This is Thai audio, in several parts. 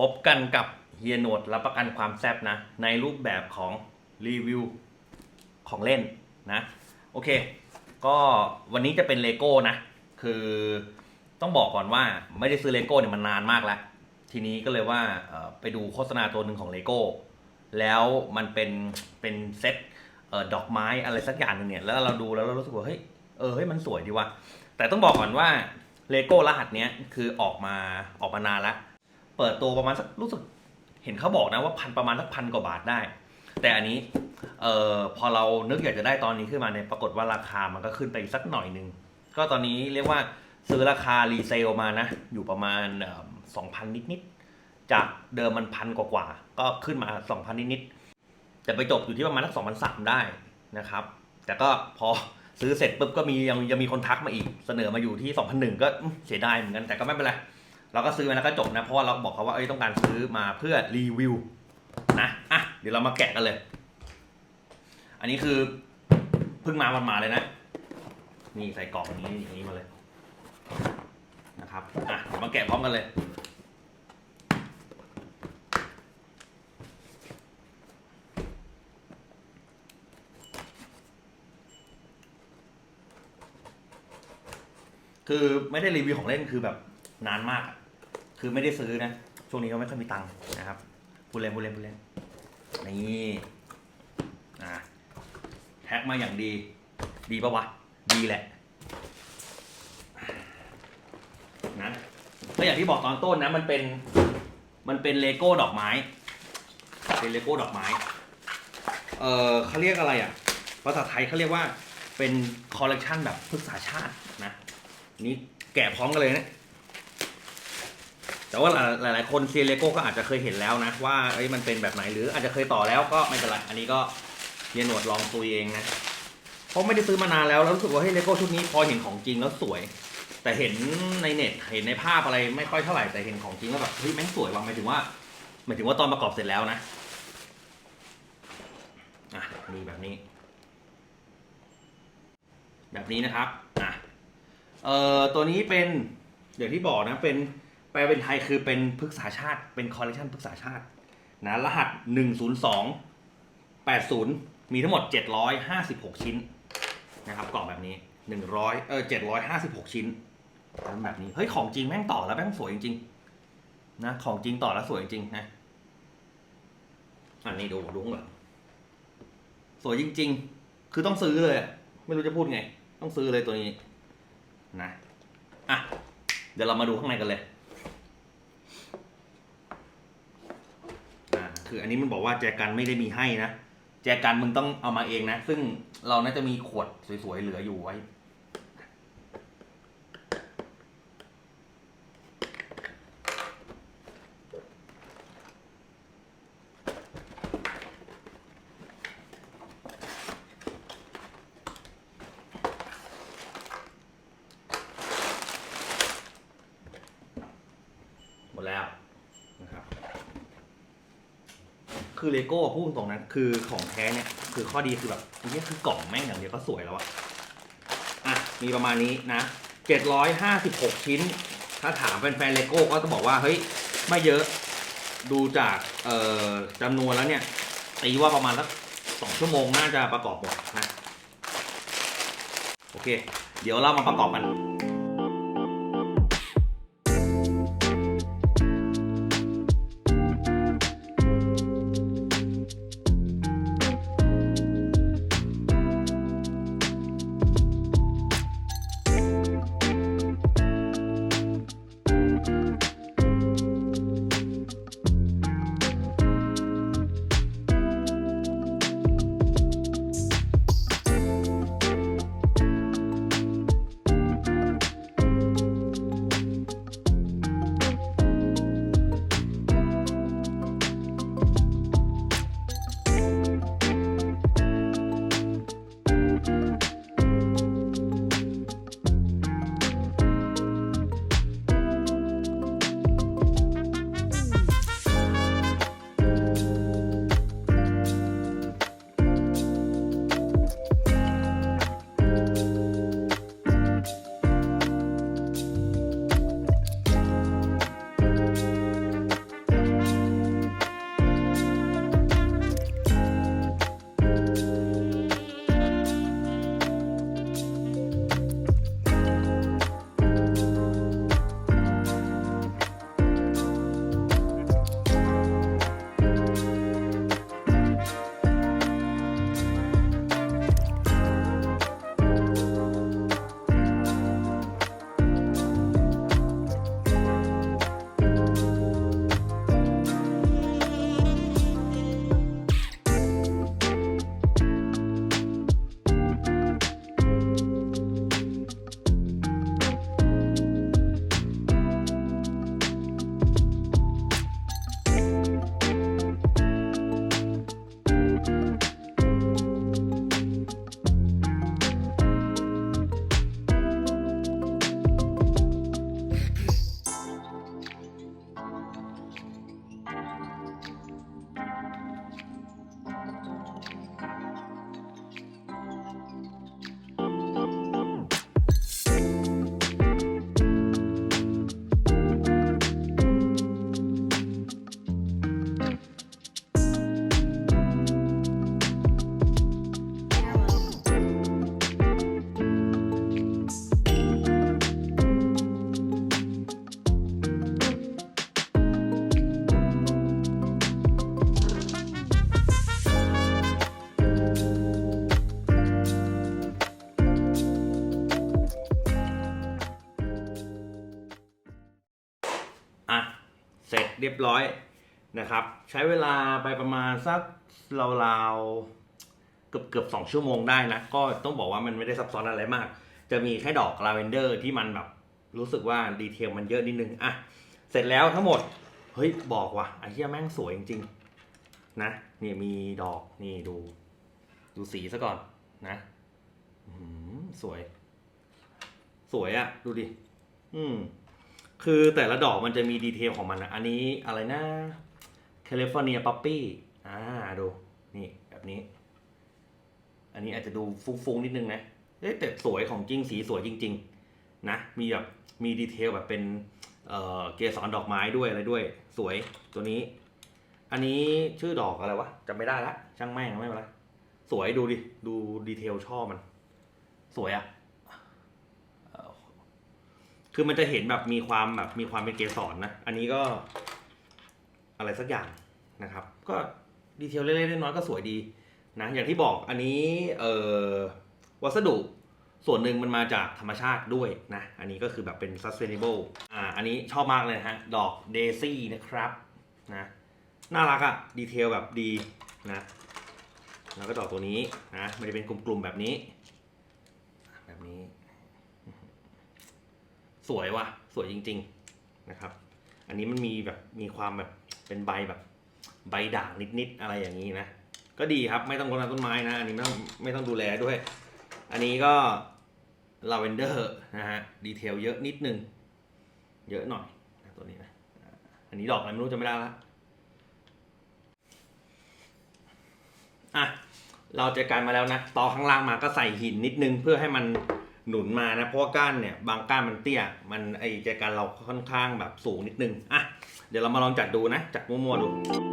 พบกันกับเฮียโนดรับประกันความแซ่บนะ ในรูปแบบของรีวิวของเล่นนะ โอเค ก็วันนี้จะเป็นเลโก้นะ คือต้องบอกก่อนว่าไม่ได้ซื้อเลโก้เนี่ยมันนานมากแล้ว ทีนี้ก็เลยว่าไปดูโฆษณาตัวหนึ่งของเลโก้แล้วมันเป็นเป็นเซ็ตดอกไม้อะไรสักอย่างหนึงเนี่ยแล้วเราดูแล้วเรารู้สึกว่าเฮ้ยเออเฮ้ยมันสวยดีว่ะแต่ต้องบอกก่อนว่าเลโก้รหัสเนี้ยคือออกมาออกมานานแล้ว เปิดตัวประมาณสักรู้สึกเห็นเขาบอกนะว่าพันประมาณสักพันกว่าบาทได้ แต่อันนี้เอ่อพอเรานึกอยากจะได้ตอนนี้ขึ้นมาเนี่ยปรากฏว่าราคามันก็ขึ้นไปสักหน่อยหนึง ก็ตอนนี้เรียกว่าซื้อราคารีเซลมานะ อยู่ประมาณสองพันนิดๆ จากเดิมมันพันกว่าๆ ก็ขึ้นมาสองพันนิดๆ แต่ไปจบอยู่ที่ประมาณสักสองพันสามได้นะครับ แต่ก็พอซื้อเสร็จปุ๊บก็มียังยังมีคนทักมาอีกเสนอมาอยู่ที่2,001ก็อืมเสียดายเหมือนกันแต่ก็ไม่เป็นไร เราก็ซื้อมาแล้วก็จบนะ เพราะว่าเราบอกเขาว่าเอ้ยต้องการซื้อมาเพื่อรีวิวนะอะเดี๋ยวเรามาแกะกันเลย อันนี้คือเพิ่งมาวันมาเลยนะ นี่ใส่กล่องอย่างนี้อย่างนี้มาเลยนะครับอะเดี๋ยวมาแกะพร้อมกันเลยคือไม่ได้รีวิวของเล่นคือแบบ นานมากอะคือไม่ได้ซื้อนะ ช่วงนี้ก็ไม่ค่อยมีตังค์นะครับพูดเล่นพูดเล่นพูดเล่นนี่อะแท็กมาอย่างดี ดีปะวะ ดีแหละ นะก็อย่างที่บอกตอนต้นนะ มันเป็น มันเป็นเลโก้ดอกไม้ เป็นเลโก้ดอกไม้ เออเขาเรียกอะไรอะ ภาษาไทยเขาเรียกว่า เป็นคอลเลกชันแบบพฤกษาชาตินะ นี่แกะพร้อมกันเลยนะ แต่ว่าหลายหลายๆ คนเซียนเลโก้ก็อาจจะเคยเห็นแล้วนะว่าเอ้ยมันเป็นแบบไหนหรืออาจจะเคยต่อแล้วก็ไม่เป็นไรอันนี้ก็เฮียหนวดลองตุยเองนะเพราะไม่ได้ซื้อมานานแล้วแล้วรู้สึกว่าเฮ้ยเลโก้ชุดนี้พอเห็นของจริงแล้วสวย แต่เห็นในเน็ตเห็นในภาพอะไรไม่ค่อยเท่าไหร่แต่เห็นของจริงแล้วแบบเฮ้ยแม่งสวยว่ะหมายถึงว่าหมายถึงว่าตอนประกอบเสร็จแล้วนะอะมีแบบนี้ แบบนี้นะครับอะเอ่อตัวนี้เป็นอย่างที่บอกนะเป็น แปลเป็นไทยคือเป็นพฤกษาชาติ เป็นคอลเลคชันพฤกษาชาตินะรหัส 102 80 มีทั้งหมด 756 ชิ้นนะครับกล่องแบบนี้ 100เออ756 ชิ้นแบบนี้ เฮ้ย ของจริงแม่งต่อแล้วแม่งสวยจริงๆนะของจริงต่อแล้วสวยจริงๆนะอันนี้ดูดูข้างหลังสวยจริง ๆ คือต้องซื้อเลย ไม่รู้จะพูดไง ต้องซื้อเลยตัวนี้นะอะเดี๋ยวเรามาดูข้างในกันเลย อ่า คือ อันนี้มันบอกว่าแจกันไม่ได้มีให้นะ แจกันมึงต้องเอามาเองนะ ซึ่งเราน่าจะมีขวดสวยๆเหลืออยู่ไว้ หมดแล้วนะครับ คือเลโก้พูดตรงๆนคือของแท้เนี่ย คือข้อดีคือแบบนี่คือกล่องแม่งอย่างเดียวก็สวยแล้วอะอะ มีประมาณนี้นะ 756 ชิ้น ถ้าถามแฟนๆเลโก้ก็จะบอกว่า เฮ้ย ไม่เยอะดูจากเอ่อจำนวนแล้วเนี่ยตีว่าประมาณสักสองชั่วโมงน่าจะประกอบหมดนะ โอเค เดี๋ยวเรามาประกอบกัน เรียบร้อยนะครับ ใช้เวลาไปประมาณสักราวๆเกือบเกือบสองชั่วโมงได้นะ ก็ต้องบอกว่ามันไม่ได้ซับซ้อนอะไรมาก จะมีแค่ดอกลาเวนเดอร์ที่มันแบบรู้สึกว่าดีเทลมันเยอะนิดนึงอะเสร็จแล้วทั้งหมด เฮ้ย บอกว่ะไอ้เหี้ยแม่งสวยจริงๆ นะนี่มีดอกนี่ดู ดูสีซะก่อนนะสวย สวยอะดูดิ อืม คือแต่ละดอกมันจะมีดีเทลของมันนะอันนี้อะไรนะแคลิฟอร์เนียป๊อปปี้อ่าดู นี่แบบนี้ อันนี้อาจจะดูฟุ้งๆนิดนึงนะเอ๊ะแต่สวยของจริงสีสวยจริง ๆ นะ มีแบบมีดีเทลแบบเป็นเอ่อเกสรดอกไม้ด้วยอะไรด้วย สวยตัวนี้ อันนี้ชื่อดอกอะไรวะจำไม่ได้ละช่างแม่งไม่เป็นไรสวยดูดิ ดูดีเทลช่อมัน สวยอะเอ่อ คือมันจะเห็นแบบมีความแบบมีความเป็นเกสรนะ อันนี้ก็อะไรสักอย่างนะครับ ก็ดีเทลเล็กๆน้อยๆก็สวยดีนะ อย่างที่บอกอันนี้เอ่อวัสดุส่วนหนึ่งมันมาจากธรรมชาติด้วยนะ อันนี้ก็คือแบบเป็น sustainable อ่า อันนี้ชอบมากเลยนะฮะ ดอกเดซี่นะครับนะ น่ารักอะดีเทลแบบดีนะ แล้วก็ดอกตัวนี้นะ มันจะเป็นกลุ่มๆแบบนี้ แบบนี้ สวยว่ะ สวยจริง ๆนะครับ อันนี้มันมีแบบมีความแบบเป็นใบแบบใบด่างนิดๆอะไรอย่างนี้นะ ก็ดีครับไม่ต้องรดน้ำต้นไม้นะ อันนี้ไม่ต้องไม่ต้องดูแลด้วย อันนี้ก็ลาเวนเดอร์นะฮะดีเทลเยอะนิดนึง เยอะหน่อยนะตัวนี้นะอันนี้ดอกอะไรไม่รู้จะไม่ได้ละอะเราจอกันมาแล้วนะ ต่อข้างล่างมาก็ใส่หินนิดนึงเพื่อให้มัน หนุนมานะเพราะก้านเนี่ยบางก้านมันเตี้ย มันไอใจกันเราค่อนข้างแบบสูงนิดนึงอะเดี๋ยวเรามาลองจัดดูนะจัดมั่วๆดู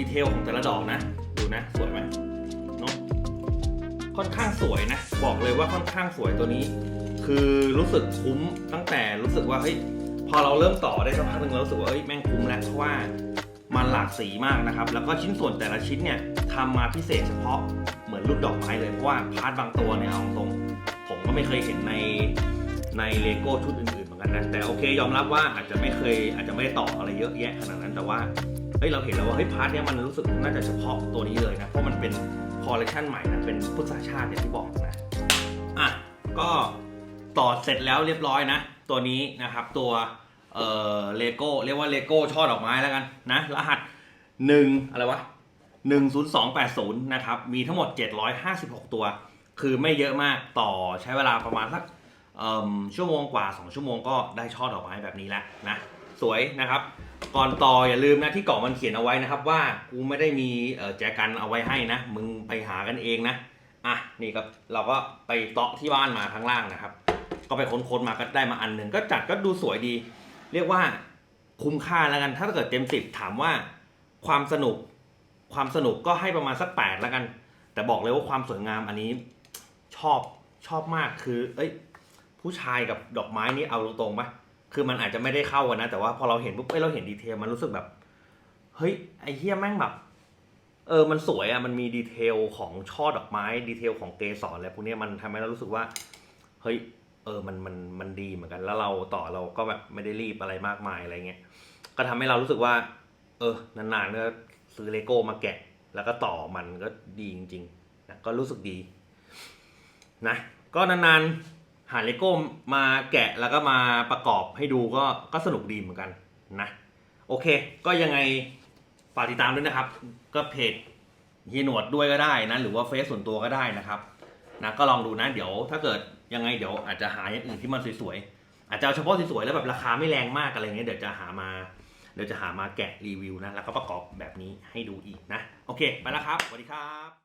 ดีเทลของแต่ละดอกนะ ดูนะ สวยไหมเนาะค่อนข้างสวยนะ บอกเลยว่าค่อนข้างสวยตัวนี้ คือรู้สึกคุ้มตั้งแต่รู้สึกว่าเฮ้ยพอเราเริ่มต่อได้สักพักหนึ่งเรารู้สึกว่าเฮ้ยแม่งคุ้มแล้วเพราะว่ามันหลากสีมากนะครับ แล้วก็ชิ้นส่วนแต่ละชิ้นเนี่ยทำมาพิเศษเฉพาะเหมือนรูปดอกไม้เลย เพราะว่าพาร์ทบางตัวเนี่ยเอาตรง ผมก็ไม่เคยเห็นในในเลโก้ชุดอื่นๆเหมือนกันนะ แต่โอเคยอมรับว่าอาจจะไม่เคยอาจจะไม่ได้ต่ออะไรเยอะแยะขนาดนั้นแต่ว่า เฮ้ยเราเห็นแล้วว่าเฮ้ยพาร์ทเนี้ยมันรู้สึกน่าจะเฉพาะตัวนี้เลยนะ เพราะมันเป็นคอลเลคชันใหม่นะ เป็นพฤกษาชาติอย่างที่บอกนะ อะ ก็ต่อเสร็จแล้วเรียบร้อยนะ ตัวนี้นะครับ ตัวเอ่อเลโก้เรียกว่าเลโก้ช่อดอกไม้แล้วกันนะ รหัส1อะไรวะ10280นะครับ มีทั้งหมด756ตัว คือไม่เยอะมากต่อใช้เวลาประมาณสักชั่วโมงกว่า 2 ชั่วโมงก็ได้ช่อดอกไม้แบบนี้แล้วนะ สวยนะครับ ก่อนต่ออย่าลืมนะที่กล่องมันเขียนเอาไว้นะครับ ว่ากูไม่ได้มีแจกันเอาไว้ให้นะ มึงไปหากันเองนะอะนี่ก็เราก็ไปเตาะที่บ้านมาข้างล่างนะครับ ก็ไปค้นๆมาก็ได้มาอันหนึ่งก็จัดก็ดูสวยดี เรียกว่าคุ้มค่าแล้วกัน ถ้าเกิดเต็มสิบถามว่าความสนุกความสนุกก็ให้ประมาณสักแปดแล้วกัน แต่บอกเลยว่าความสวยงามอันนี้ชอบชอบมากคือ เอ้ย ผู้ชายกับดอกไม้นี่เอาตรงๆปะ คือมันอาจจะไม่ได้เข้ากันนะ แต่ว่าพอเราเห็นปุ๊บเอ้ยเราเห็นดีเทลมันรู้สึกแบบ เฮ้ยไอ้เฮียแม่งแบบ เออมันสวยอะ่ะมันมีดีเทลของช่อดอกไม้ดีเทลของเกสรอะไรพวกนี้มันทำให้เรารู้สึกว่า เฮ้ยเออมันมันมันดีเหมือนกัน แล้วเราต่อเราก็แบบไม่ได้รีบอะไรมากมายอะไรเงี้ยก็ทำให้เรารู้สึกว่า เออนานๆก็ซื้อเลโก้มาแกะ แล้วก็ต่อมันก็ดีจริงๆนะก็รู้สึกดี นะ ก็นานๆ หาเลโก้มาแกะแล้วก็มาประกอบให้ดูก็ก็สนุกดีเหมือนกันนะ โอเค ก็ยังไงฝากติดตามด้วยนะครับ ก็เพจเฮียหนวดด้วยก็ได้นะ หรือว่าเฟซส่วนตัวก็ได้นะครับนะก็ลองดูนะ เดี๋ยวถ้าเกิดยังไงเดี๋ยวอาจจะหาอย่างอื่นที่มันสวยๆอาจจะเอาเฉพาะสวยๆแล้วแบบราคาไม่แรงมากอะไรเงี้ยเดี๋ยวจะหามาเดี๋ยวจะหามาแกะรีวิวนะแล้วก็ประกอบแบบนี้ให้ดูอีกนะ โอเค ไปแล้วครับสวัสดีครับ